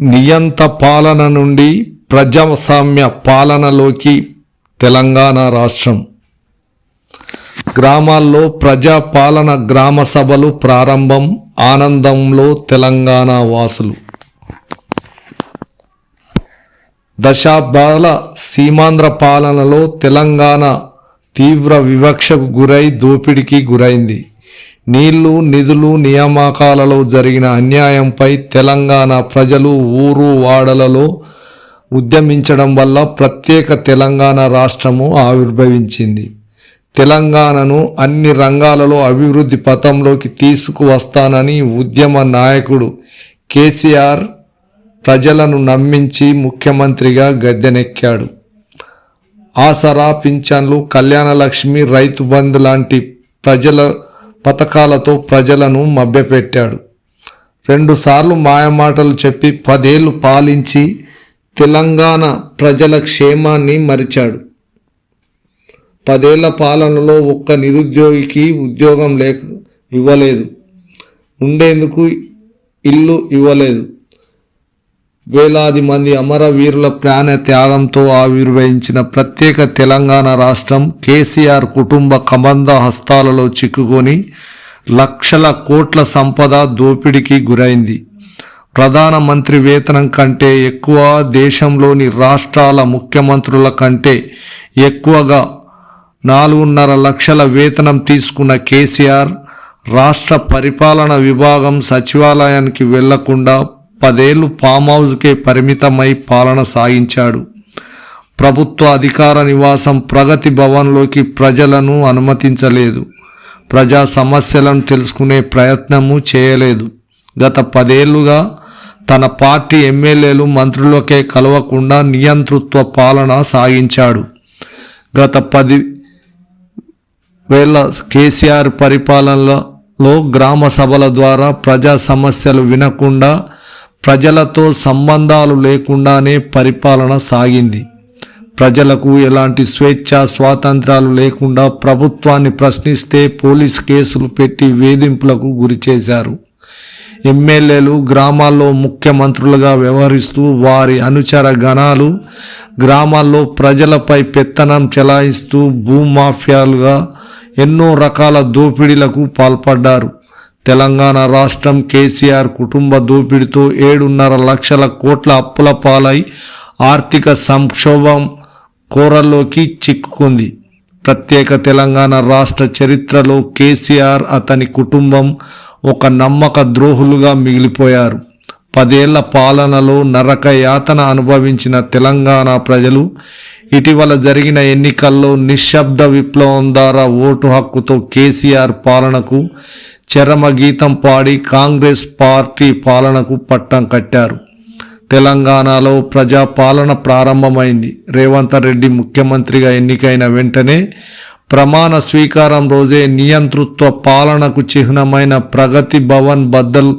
నియంత పాలన నుండి ప్రజాస్వామ్య పాలనలోకి తెలంగాణ రాష్ట్రం. గ్రామాల్లో ప్రజాపాలన గ్రామ సభలు ప్రారంభం ఆనందంలో తెలంగాణ వాసులు. దశాబ్దాల సీమాంధ్ర పాలనలో తెలంగాణ తీవ్ర వివక్షకు గురై దోపిడికి గురైంది. నీళ్ళు నిధులు నియామకాలలో జరిగిన అన్యాయంపై తెలంగాణ ప్రజలు ఊరు వాడలలో ఉద్యమించడం వల్ల ప్రత్యేక తెలంగాణ రాష్ట్రము ఆవిర్భవించింది. తెలంగాణను అన్ని రంగాలలో అభివృద్ధి పథంలోకి తీసుకువస్తానని ఉద్యమ నాయకుడు కేసీఆర్ ప్రజలను నమ్మించి ముఖ్యమంత్రిగా గద్దెనెక్కాడు. ఆసరా పింఛన్లు కళ్యాణలక్ష్మి రైతు బంధు లాంటి ప్రజల పథకాలతో ప్రజలను మభ్యపెట్టాడు. రెండుసార్లు మాయమాటలు చెప్పి పదేళ్ళు పాలించి తెలంగాణ ప్రజల క్షేమాన్ని మరిచాడు. పదేళ్ళ పాలనలో ఒక్క నిరుద్యోగికి ఉద్యోగం లేక ఇవ్వలేదు. ఉండేందుకు ఇల్లు ఇవ్వలేదు. వేలాది మంది అమరవీరుల ప్రాణ త్యాగంతో ఆవిర్భవించిన ప్రత్యేక తెలంగాణ రాష్ట్రం కేసీఆర్ కుటుంబ కబంధ హస్తాలలో చిక్కుకొని లక్షల కోట్ల సంపద దోపిడీకి గురైంది. ప్రధానమంత్రి వేతనం కంటే ఎక్కువ దేశంలోని రాష్ట్రాల ముఖ్యమంత్రుల కంటే ఎక్కువగా నాలుగున్నర లక్షల వేతనం తీసుకున్న కేసీఆర్ రాష్ట్ర పరిపాలన విభాగం సచివాలయానికి వెళ్ళకుండా పదేళ్ళు ఫామ్ హౌస్కే పరిమితమై పాలన సాగించాడు. ప్రభుత్వ అధికార నివాసం ప్రగతి భవన్లోకి ప్రజలను అనుమతించలేదు. ప్రజా సమస్యలను తెలుసుకునే ప్రయత్నము చేయలేదు. గత పదేళ్ళుగా తన పార్టీ ఎమ్మెల్యేలు మంత్రులకే కలవకుండా నియంతృత్వ పాలన సాగించాడు. గత పది వేల కేసీఆర్ పరిపాలనలో గ్రామ సభల ద్వారా ప్రజా సమస్యలు వినకుండా ప్రజలతో సంబంధాలు లేకుండానే పరిపాలన సాగింది. ప్రజలకు ఎలాంటి స్వేచ్ఛ స్వాతంత్రాలు లేకుండా ప్రభుత్వాన్ని ప్రశ్నిస్తే పోలీస్ కేసులు పెట్టి వేధింపులకు గురి చేశారు ఎమ్మెల్యేలు గ్రామాల్లో ముఖ్యమంత్రులుగా వ్యవహరిస్తూ వారి అనుచర గణాలు గ్రామాల్లో ప్రజలపై పెత్తనం చెలాయిస్తూ భూమాఫియాలుగా ఎన్నో రకాల దోపిడీలకు పాల్పడ్డారు. తెలంగాణ రాష్ట్రం కేసీఆర్ కుటుంబ దోపిడితో ఏడున్నర లక్షల కోట్ల అప్పుల పాలై ఆర్థిక సంక్షోభం కోరల్లోకి చిక్కుకుంది. ప్రత్యేక తెలంగాణ రాష్ట్ర చరిత్రలో కేసీఆర్ అతని కుటుంబం ఒక నమ్మక ద్రోహులుగా మిగిలిపోయారు. పదేళ్ళ పాలనలో నరక యాతన అనుభవించిన తెలంగాణ ప్రజలు ఇటీవల జరిగిన ఎన్నికల్లో నిశ్శబ్ద విప్లవం ద్వారా ఓటు హక్కుతో కేసీఆర్ పాలనకు చరమగీతం పాడి కాంగ్రెస్ పార్టీ పాలనకు పట్టం కట్టారు. తెలంగాణలో ప్రజా పాలన ప్రారంభమైంది. రేవంత్ రెడ్డి ముఖ్యమంత్రిగా ఎన్నికైన వెంటనే ప్రమాణ స్వీకారం రోజే నియంతృత్వ పాలనకు చిహ్నమైన ప్రగతి భవన్ బద్దలు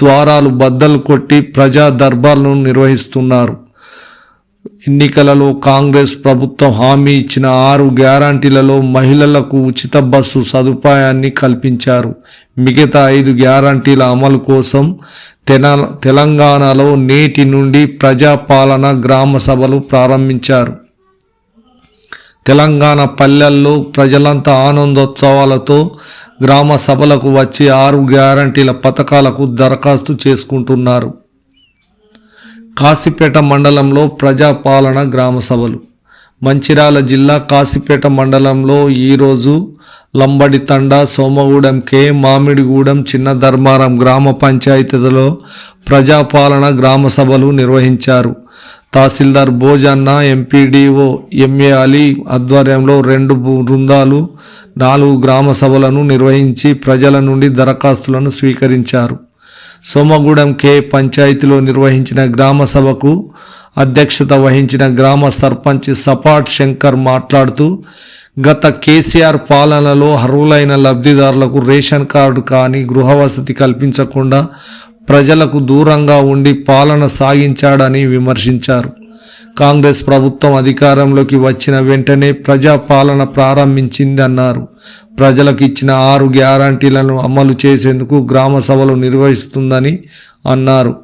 ద్వారాలు బద్దలు కొట్టి ప్రజా దర్బార్లను నిర్వహిస్తున్నారు. ఎన్నికలలో కాంగ్రెస్ ప్రభుత్వం హామీ ఇచ్చిన ఆరు గ్యారంటీలలో మహిళలకు ఉచిత బస్సు సదుపాయాన్ని కల్పించారు. మిగతా ఐదు గ్యారంటీల అమలు కోసం తెన తెలంగాణలో నేటి నుండి ప్రజాపాలన గ్రామ సభలు ప్రారంభించారు. తెలంగాణ పల్లెల్లో ప్రజలంతా ఆనందోత్సవాలతో గ్రామ సభలకు వచ్చి ఆరు గ్యారంటీల పథకాలకు దరఖాస్తు చేసుకుంటున్నారు. కాశీపేట మండలంలో ప్రజాపాలన గ్రామ సభలు. మంచిర్యాల జిల్లా కాశీపేట మండలంలో ఈరోజు లంబడి తండ సోమగూడెం కే మామిడిగూడెం చిన్న ధర్మారం గ్రామ పంచాయతీలో ప్రజాపాలన గ్రామ సభలు నిర్వహించారు. తహసీల్దార్ భోజన్న ఎంపీడీఓ ఎంఏ అలీ ఆధ్వర్యంలో రెండు బృందాలు నాలుగు గ్రామ సభలను నిర్వహించి ప్రజల నుండి దరఖాస్తులను స్వీకరించారు. సోమగూడెం కే పంచాయతీలో నిర్వహించిన గ్రామ సభకు అధ్యక్షత వహించిన గ్రామ సర్పంచ్ సపాట్ శంకర్ మాట్లాడుతూ గత కేసీఆర్ పాలనలో అర్హులైన లబ్ధిదారులకు రేషన్ కార్డు కానీ గృహవసతి కల్పించకుండా ప్రజలకు దూరంగా ఉండి పాలన సాగించాడని విమర్శించారు. కాంగ్రెస్ ప్రభుత్వం అధికారంలోకి వచ్చిన వెంటనే ప్రజాపాలన ప్రారంభించిందన్నారు. ప్రజలకు ఇచ్చిన ఆరు గ్యారంటీలను అమలు చేసేందుకు గ్రామ సభలు నిర్వహిస్తుందని అన్నారు.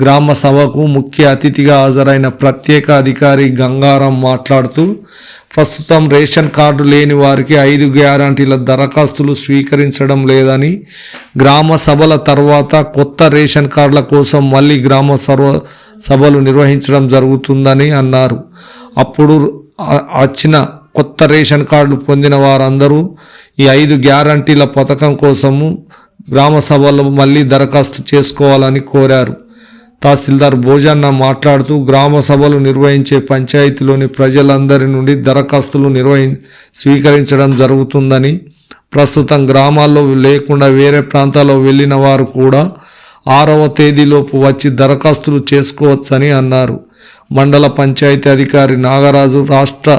గ్రామ సభకు ముఖ్య అతిథిగా హాజరైన ప్రత్యేక అధికారి గంగారాం మాట్లాడుతూ ప్రస్తుతం రేషన్ కార్డు లేని వారికి ఐదు గ్యారంటీల దరఖాస్తులు స్వీకరించడం లేదని గ్రామ సభల తర్వాత కొత్త రేషన్ కార్డుల కోసం మళ్ళీ గ్రామ సర్వ సభలు నిర్వహించడం జరుగుతుందని అన్నారు. అప్పుడు వచ్చిన కొత్త రేషన్ కార్డులు పొందిన వారందరూ ఈ ఐదు గ్యారంటీల పథకం కోసము గ్రామ సభలో మళ్ళీ దరఖాస్తు చేసుకోవాలని కోరారు. తహసీల్దార్ భోజన్న మాట్లాడుతూ గ్రామ సభలు నిర్వహించే పంచాయతీలోని ప్రజలందరి నుండి దరఖాస్తులు నిర్వహి స్వీకరించడం జరుగుతుందని ప్రస్తుతం గ్రామాల్లో లేకుండా వేరే ప్రాంతాల్లో వెళ్ళిన వారు కూడా ఆరవ తేదీలోపు వచ్చి దరఖాస్తులు చేసుకోవచ్చని అన్నారు. మండల పంచాయతీ అధికారి నాగరాజు రాష్ట్ర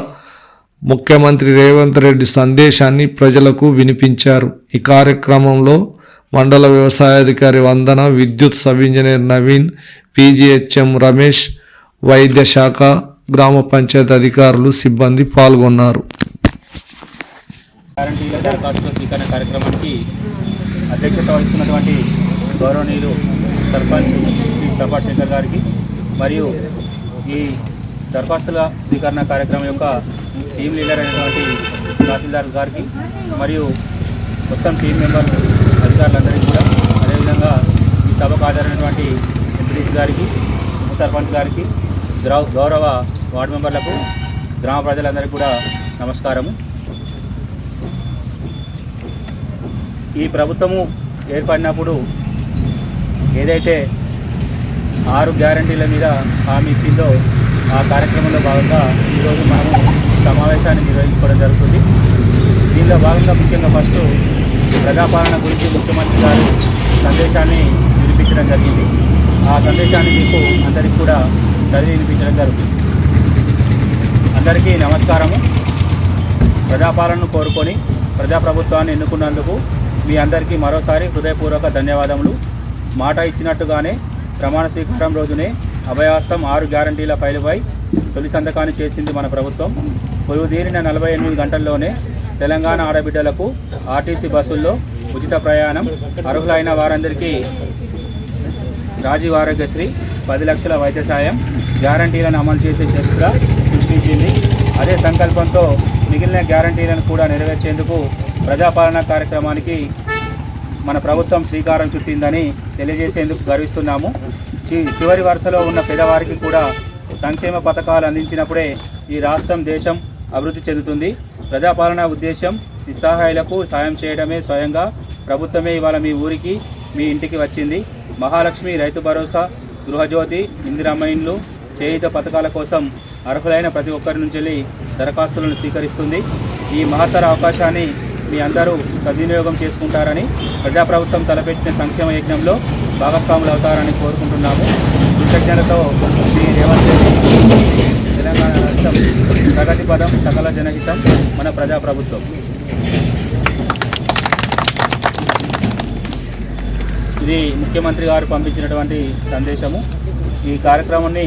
ముఖ్యమంత్రి రేవంత్ రెడ్డి సందేశాన్ని ప్రజలకు వినిపించారు. ఈ కార్యక్రమంలో మండల వ్యవసాయాధికారి వందన విద్యుత్ sub engineer Naveen PGHM Ramesh వైద్య శాఖ గ్రామ పంచాయతీ అధికారులు సిబ్బంది పాల్గొన్నారు. దరఖాస్తుల స్వీకరణ కార్యక్రమానికి అధ్యక్షత వహిస్తున్నటువంటి గౌరవనీయులు సర్పంచ్ శ్రీ సభా శంకర్ గారికి మరియు ఈ దరఖాస్తుల స్వీకరణ కార్యక్రమం యొక్క టీం లీడర్ అయినటువంటి తహసీల్దార్ గారికి మరియు మొత్తం టీం మెంబర్ అధికారులందరికీ కూడా అదేవిధంగా ఈ సభకు హాజరైనటువంటి ఎంపీడీసీ గారికి ఉప సర్పంచ్ గారికి గ్రౌ- గౌరవ వార్డు మెంబర్లకు గ్రామ ప్రజలందరికీ కూడా నమస్కారము. ఈ ప్రభుత్వము ఏర్పడినప్పుడు ఏదైతే ఆరు గ్యారంటీల మీద హామీ ఇచ్చిందో ఆ కార్యక్రమంలో భాగంగా ఈరోజు మనము సమావేశాన్ని నిర్వహించుకోవడం జరుగుతుంది. దీనిలో భాగంగా ముఖ్యంగా ఫస్ట్ ప్రజాపాలన గురించి ముఖ్యమంత్రి గారు సందేశాన్ని వినిపించడం జరిగింది. ఆ సందేశాన్ని మీకు అందరికీ కూడా చదివి వినిపించడం జరుగుతుంది. అందరికీ నమస్కారము. ప్రజాపాలనను కోరుకొని ప్రజాప్రభుత్వాన్ని ఎన్నుకున్నందుకు మీ అందరికీ మరోసారి హృదయపూర్వక ధన్యవాదములు. మాట ఇచ్చినట్టుగానే ప్రమాణ స్వీకారం రోజునే అభయాస్తం ఆరు గ్యారంటీల ఫైలుపై తొలి సంతకాన్ని చేసింది మన ప్రభుత్వం. పొరుగుదీరిన నలభై ఎనిమిది గంటల్లోనే తెలంగాణ ఆడబిడ్డలకు ఆర్టీసీ బస్సుల్లో ఉచిత ప్రయాణం. అర్హులైన వారందరికీ రాజీవ్ ఆరోగ్యశ్రీ పది లక్షల వైద్య సాయం గ్యారంటీలను అమలు చేసే చరిత్ర సృష్టించింది. అదే సంకల్పంతో మిగిలిన గ్యారంటీలను కూడా నెరవేర్చేందుకు ప్రజాపాలన కార్యక్రమానికి మన ప్రభుత్వం శ్రీకారం చుట్టిందని తెలియజేసేందుకు గర్విస్తున్నాము. చి- చివరి వరుసలో ఉన్న పేదవారికి కూడా సంక్షేమ పథకాలు అందించినప్పుడే ఈ రాష్ట్రం దేశం అభివృద్ధి చెందుతుంది. ప్రజాపాలన ఉద్దేశం నిస్సహాయులకు సాయం చేయడమే స్వయంగా ప్రభుత్వమే ఇవాళ మీ ఊరికి మీ ఇంటికి వచ్చింది. మహాలక్ష్మి రైతు భరోసా గృహజ్యోతి ఇందిరమ్మ చేయుత పథకాల కోసం అర్హులైన ప్రతి ఒక్కరి నుంచి దరఖాస్తులను స్వీకరిస్తుంది. ఈ మహత్తర అవకాశాన్ని మీ అందరూ సద్వినియోగం చేసుకుంటారని ప్రజాప్రభుత్వం తలపెట్టిన సంక్షేమ యజ్ఞంలో భాగస్వాములు అవుతారని కోరుకుంటున్నాము. కృతజ్ఞతతో శ్రీ రేవంత్ తెలంగాణ ప్రగతి పదం సకల జనహితం మన ప్రజాప్రభుత్వం. ఇది ముఖ్యమంత్రి గారు పంపించినటువంటి సందేశము. ఈ కార్యక్రమాన్ని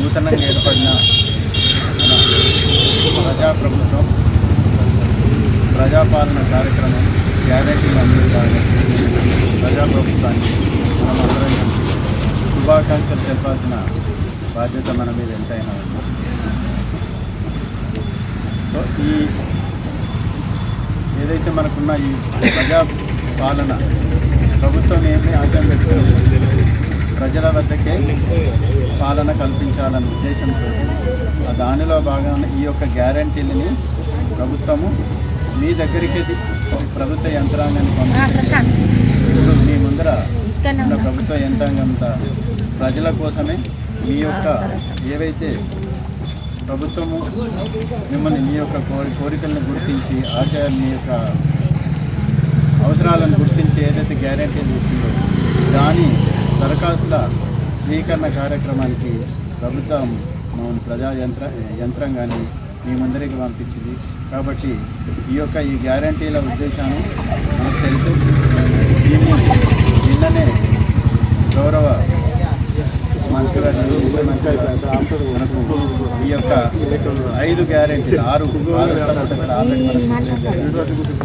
నూతనంగా ఏర్పడిన మన ప్రజాప్రభుత్వం ప్రజాపాలన కార్యక్రమం గ్యారంటీలు అందించాలని ప్రజాప్రభుత్వానికి మనం అందరం శుభాకాంక్షలు చెప్పాల్సిన బాధ్యత మన మీద ఎంతైనా ఉంది. సో ఈ ఏదైతే మనకున్న ఈ ప్రజాపాలన ప్రభుత్వం ఏమి ఆశయం పెట్టుకుంది ప్రజల వద్దకే పాలన కల్పించాలన్న ఉద్దేశంతో ఆ దానిలో భాగంగా ఈ యొక్క గ్యారంటీలని ప్రభుత్వము మీ దగ్గరికి ప్రభుత్వ యంత్రాంగాన్ని పంపిస్తుంది ఇప్పుడు మీ ముందర ఉన్న ప్రభుత్వ యంత్రాంగంతా ప్రజల కోసమే మీ యొక్క ఏవైతే ప్రభుత్వము మిమ్మల్ని మీ యొక్క కోరి కోరికలను గుర్తించి ఆశయాలు మీ యొక్క అవసరాలను గుర్తించి ఏదైతే గ్యారంటీలు ఇచ్చిందో దాని దరఖాస్తుల స్వీకరణ కార్యక్రమానికి ప్రభుత్వం మమ్మల్ని ప్రజా యంత్ర యంత్రాంగాన్ని మీ ముందరికి పంపించింది. కాబట్టి ఈ యొక్క ఈ గ్యారంటీల ఉద్దేశాన్ని మనకు తెలుసు. దీన్ని నిన్ననే గౌరవ మంత్రి గారు యొక్క ఐదు గ్యారెంటీ ఆరు ఆరు ఇక్కడ ఆల్రెడీ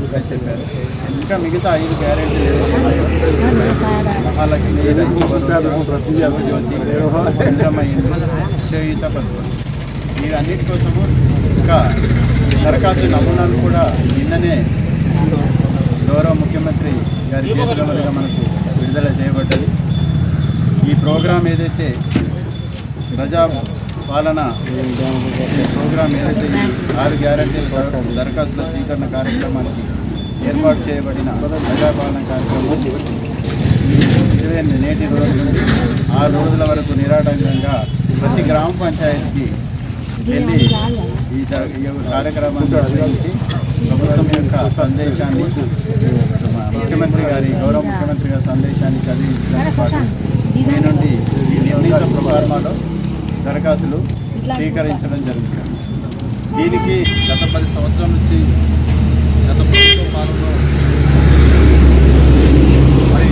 మనకు చెప్పారు ఇంకా మిగతా ఐదు గ్యారెంటీలు మహాలక్ష్మి చేయుత పథకం వీరన్నిటి కోసము ఇంకా దరఖాస్తు నమూనాలు కూడా నిన్ననే గౌరవ ముఖ్యమంత్రి గారి చేతుల మీదుగా మనకు విడుదల చేయబడ్డది. ఈ ప్రోగ్రాం ఏదైతే ప్రజా పాలన ప్రోగ్రాం ఏదైతే ఈ ఆరు గ్యారంటీల దరఖాస్తుల స్వీకరణ కార్యక్రమానికి ఏర్పాటు చేయబడిన ప్రజాపాలన కార్యక్రమం ఈ ఇరవై నేటి రోజు నుండి ఆరు రోజుల వరకు నిరాటంకంగా ప్రతి గ్రామ పంచాయతీకి వెళ్ళి ఈ కార్యక్రమాన్ని నిర్వహించి ప్రభుత్వం యొక్క సందేశాన్ని ముఖ్యమంత్రి గారి గౌరవ ముఖ్యమంత్రి గారి సందేశాన్ని చదివించడంతో పాటు నుండి ఈ నిర్ణీత దరఖాస్తులు స్వీకరించడం జరుగుతుంది దీనికి గత పది సంవత్సరాల నుంచి గత ప్రభుత్వ పాలనలో మరి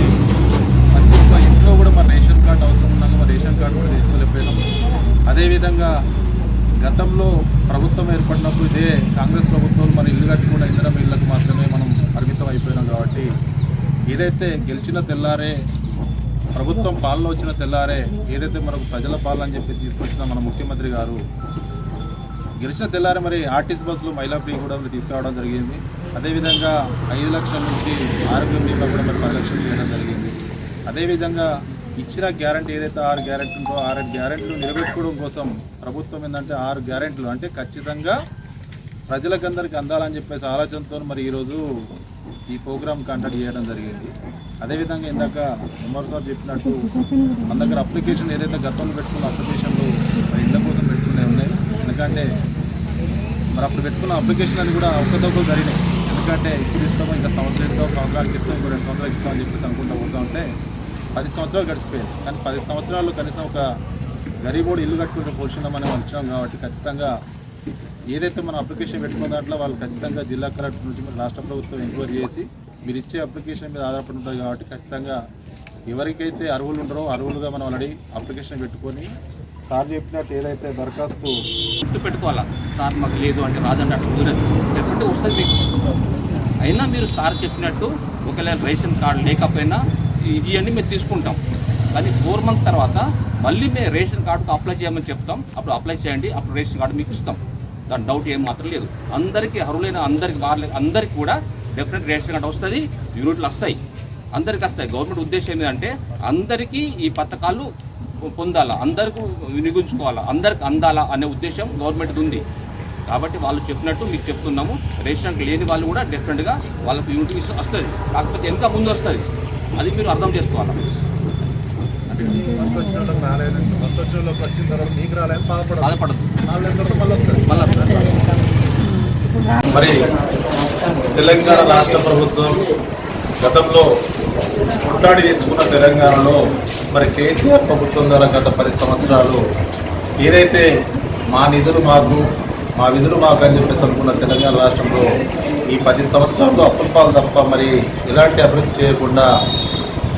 ప్రతి ఒక్క ఇంట్లో కూడా మరి రేషన్ కార్డు అవసరం ఉన్నాక మరి రేషన్ కార్డు కూడా తీసుకోలేకపోయినాం. అదేవిధంగా గతంలో ప్రభుత్వం ఏర్పడినప్పుడు ఇదే కాంగ్రెస్ ప్రభుత్వం మరి ఇల్లు కట్టుకుండా ఇందిరం ఇళ్ళకు మాత్రమే మనం పరిమితం అయిపోయినాం కాబట్టి ఏదైతే గెలిచిన తెల్లారే ప్రభుత్వం పాలన వచ్చిన తెల్లారే ఏదైతే మనకు ప్రజల పాలన అని చెప్పి తీసుకొచ్చిన మన ముఖ్యమంత్రి గారు గెలిచిన తెల్లారి మరి ఆర్టీసీ బస్సులు మహిళా ఫ్రీ కూడా తీసుకురావడం జరిగింది. అదేవిధంగా ఐదు లక్షల నుంచి ఆరోగ్య బీమా కూడా మరి పది లక్షలు చేయడం జరిగింది. అదేవిధంగా ఇచ్చిన గ్యారంటీ ఏదైతే ఆరు గ్యారెంటీ ఉందో ఆరు గ్యారెంటీలు నిలబెట్టుకోవడం కోసం ప్రభుత్వం ఏంటంటే ఆరు గ్యారెంటీలు. అంటే ఖచ్చితంగా ప్రజలకందరికీ అందాలని చెప్పేసి ఆలోచనతో మరి ఈరోజు ఈ ప్రోగ్రామ్ కండక్ట్ చేయడం జరిగింది. అదేవిధంగా ఇందాక ఉమర్ సార్ చెప్పినట్టు మన దగ్గర అప్లికేషన్ ఏదైతే గతంలో పెట్టుకున్న అప్లికేషన్లు మరి ఇళ్ళ కోసం పెట్టుకునే ఉన్నాయి. ఎందుకంటే మరి అప్పుడు పెట్టుకున్న అప్లికేషన్ అని కూడా ఒక్కదొక్క జరిగినాయి. ఎందుకంటే ఇప్పుడు ఇస్తామో ఇంకా సంవత్సరం ఇస్తాం సంవత్సరానికి ఇస్తాం ఇంకో రెండు సంవత్సరాలు ఇస్తామని చెప్పేసి అనుకుంటూ పోతా ఉంటే పది సంవత్సరాలు గడిచిపోయాయి. కానీ పది సంవత్సరాలు కనీసం ఒక గరీబోడు ఇల్లు కట్టుకునే పొజిషన్లో మనం వచ్చినాం కాబట్టి ఖచ్చితంగా ఏదైతే మనం అప్లికేషన్ పెట్టుకున్న దాంట్లో వాళ్ళు ఖచ్చితంగా జిల్లా కలెక్టర్ నుంచి మరి రాష్ట్ర ప్రభుత్వం ఎంక్వైరీ చేసి మీరు ఇచ్చే అప్లికేషన్ మీద ఆధారపడి ఉంటుంది కాబట్టి ఖచ్చితంగా ఎవరికైతే అర్హులు ఉంటారో అర్హులుగా మనం ఆల్రెడీ అప్లికేషన్ పెట్టుకొని సార్ చెప్పినట్టు ఏదైతే దరఖాస్తు గుర్తు పెట్టుకోవాలా? సార్ మాకు లేదు అంటే రాదంటే అట్లా కుదరదు వస్తుంది మీకు. అయినా మీరు సార్ చెప్పినట్టు ఒకవేళ రేషన్ కార్డు లేకపోయినా ఇవన్నీ మేము తీసుకుంటాం. కానీ ఫోర్ మంత్ తర్వాత మళ్ళీ మేము రేషన్ కార్డుకు అప్లై చేయమని చెప్తాం. అప్పుడు అప్లై చేయండి. అప్పుడు రేషన్ కార్డు మీకు ఇస్తాం. దాని డౌట్ ఏం మాత్రం లేదు. అందరికీ అర్హులైన అందరికి వాళ్ళ అందరికీ కూడా డెఫినెట్ రేషన్ కార్డు వస్తుంది యూనిట్లు వస్తాయి. అందరికీ వస్తాయి. గవర్నమెంట్ ఉద్దేశం ఏంటంటే అందరికీ ఈ పథకాలు పొందాలా అందరికీ వినియోగించుకోవాలా అందరికి అందాలా అనే ఉద్దేశం గవర్నమెంట్ ఉంది. కాబట్టి వాళ్ళు చెప్పినట్టు మీకు చెప్తున్నాము. రేషన్ కార్డు లేని వాళ్ళు కూడా డెఫినెట్గా వాళ్ళకి యూనిట్ వస్తుంది. కాకపోతే ఎంత ముందు వస్తుంది అది మీరు అర్థం చేసుకోవాలి? ఫస్ట్ వచ్చిన వాళ్ళకి రాలేదు. ఫస్ట్ వచ్చిన వాళ్ళకి వచ్చిన తర్వాత మీకు రాలేదు బాధపడదు బాధపడదు నాలుగు నెలల తర్వాత మళ్ళీ వస్తుంది మళ్ళీ మరి తెలంగాణ రాష్ట్ర ప్రభుత్వం గతంలో కొట్లాడి తెచ్చుకున్న తెలంగాణలో మరి కేసీఆర్ ప్రభుత్వం ద్వారా గత పది సంవత్సరాలు ఏదైతే మా నిధులు మాకు మా విధులు మాకు అని చెప్పేసి అనుకున్న తెలంగాణ రాష్ట్రంలో ఈ పది సంవత్సరాల్లో అప్పుల పాలు తప్ప మరి ఎలాంటి అభివృద్ధి చేయకుండా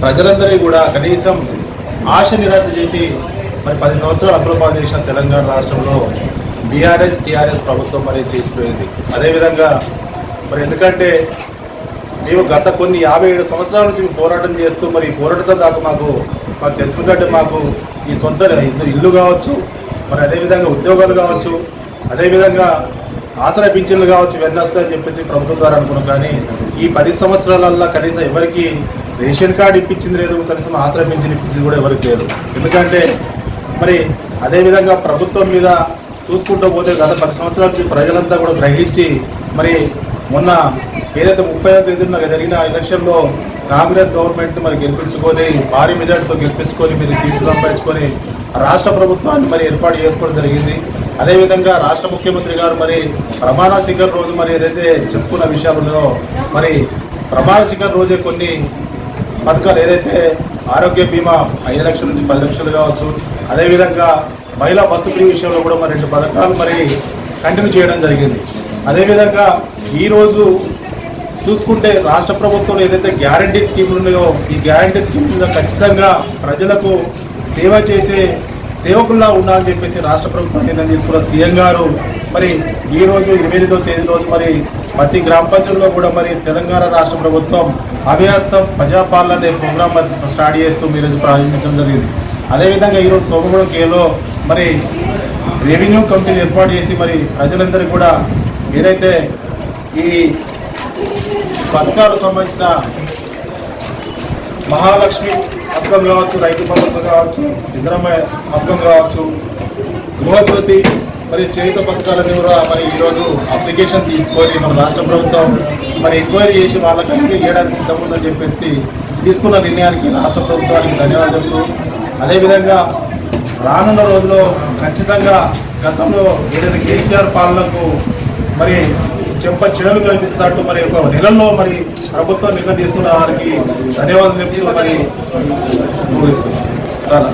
ప్రజలందరినీ కూడా కనీసం ఆశ నిరాశ చేసి మరి పది సంవత్సరాలు అప్పుల చేసిన తెలంగాణ రాష్ట్రంలో బీఆర్ఎస్ టీఆర్ఎస్ ప్రభుత్వం మరి చేసిపోయింది. అదేవిధంగా మరి ఎందుకంటే మేము గత కొన్ని యాభై ఏడు సంవత్సరాల నుంచి పోరాటం చేస్తూ మరి పోరాటం దాకా మాకు మాకు తెలిసినట్టు మాకు ఈ సొంత ఇల్లు- ఇల్లు కావచ్చు మరి అదేవిధంగా ఉద్యోగాలు కావచ్చు అదేవిధంగా ఆసరా పింఛన్లు కావచ్చు ఇవన్నీ చెప్పేసి ప్రభుత్వం ద్వారా అనుకున్నాం. కానీ ఈ పది సంవత్సరాలల్లో కనీసం ఎవరికి రేషన్ కార్డు ఇప్పించింది లేదు కనీసం ఆశ్రమించి ఇప్పించింది కూడా ఎవరికి లేదు. ఎందుకంటే మరి అదేవిధంగా ప్రభుత్వం మీద చూసుకుంటూ పోతే గత పది సంవత్సరాల నుంచి ప్రజలంతా కూడా గ్రహించి మరి మొన్న ఏదైతే ముప్పై తేదీన జరిగిన ఎలక్షన్లో కాంగ్రెస్ గవర్నమెంట్ మరి గెలిపించుకొని భారీ మెజార్టీతో గెలిపించుకొని మీరు సీట్లు సంపాదించుకొని రాష్ట్ర ప్రభుత్వాన్ని మరి ఏర్పాటు చేసుకోవడం జరిగింది. అదేవిధంగా రాష్ట్ర ముఖ్యమంత్రి గారు మరి ప్రమాణ స్వీకారం రోజు మరి ఏదైతే చెప్పుకున్న విషయాలు ఉన్నాయో మరి ప్రమాణ స్వీకారం రోజే కొన్ని పథకాలు ఏదైతే ఆరోగ్య బీమా ఐదు లక్షల నుంచి పది లక్షలు కావచ్చు అదేవిధంగా మహిళా బస్సు ఫ్రీ విషయంలో కూడా మరి రెండు పథకాలు మరి కంటిన్యూ చేయడం జరిగింది. అదేవిధంగా ఈరోజు చూసుకుంటే రాష్ట్ర ప్రభుత్వం ఏదైతే గ్యారంటీ స్కీములు ఉన్నాయో ఈ గ్యారంటీ స్కీమ్ మీద ఖచ్చితంగా ప్రజలకు సేవ చేసే సేవకుల్లా ఉండాలని చెప్పేసి రాష్ట్ర ప్రభుత్వం నిర్ణయం తీసుకున్న సీఎం గారు మరి ఈ రోజు ఇరవై ఎనిమిదో తేదీ రోజు మరి ప్రతి గ్రామ పంచాయతీలో కూడా మరి తెలంగాణ రాష్ట్ర ప్రభుత్వం అభ్యాస్తం ప్రజాపాలన అనే ప్రోగ్రాం స్టార్ట్ చేస్తూ ఈరోజు ప్రారంభించడం జరిగింది. అదేవిధంగా ఈరోజు సోమగూడెం కేలో మరి రెవెన్యూ కమిటీని ఏర్పాటు చేసి మరి ప్రజలందరికీ కూడా ఏదైతే ఈ పథకాలకు సంబంధించిన మహాలక్ష్మి పథకం కావచ్చు రైతు భరోసా కావచ్చు ఇంద్రమ్మ పథకం కావచ్చు గృహజ్యోతి మరి చేయుత పథకాలని కూడా మరి ఈరోజు అప్లికేషన్ తీసుకొని మన రాష్ట్ర ప్రభుత్వం మరి ఎంక్వైరీ చేసి వాళ్ళకి ఏడాది సిద్ధం ఉందని చెప్పేసి తీసుకున్న నిర్ణయానికి రాష్ట్ర ప్రభుత్వానికి ధన్యవాదాలు చెప్తూ అదేవిధంగా రానున్న రోజుల్లో ఖచ్చితంగా గతంలో ఏదైనా కేసీఆర్ పాలనకు మరి చెంప చెడలు కనిపిస్తున్నట్టు మరి ఒక నెలల్లో మరి ప్రభుత్వం నిర్ణయం తీసుకున్న వారికి ధన్యవాదాలు చెప్తూ మరి చాలా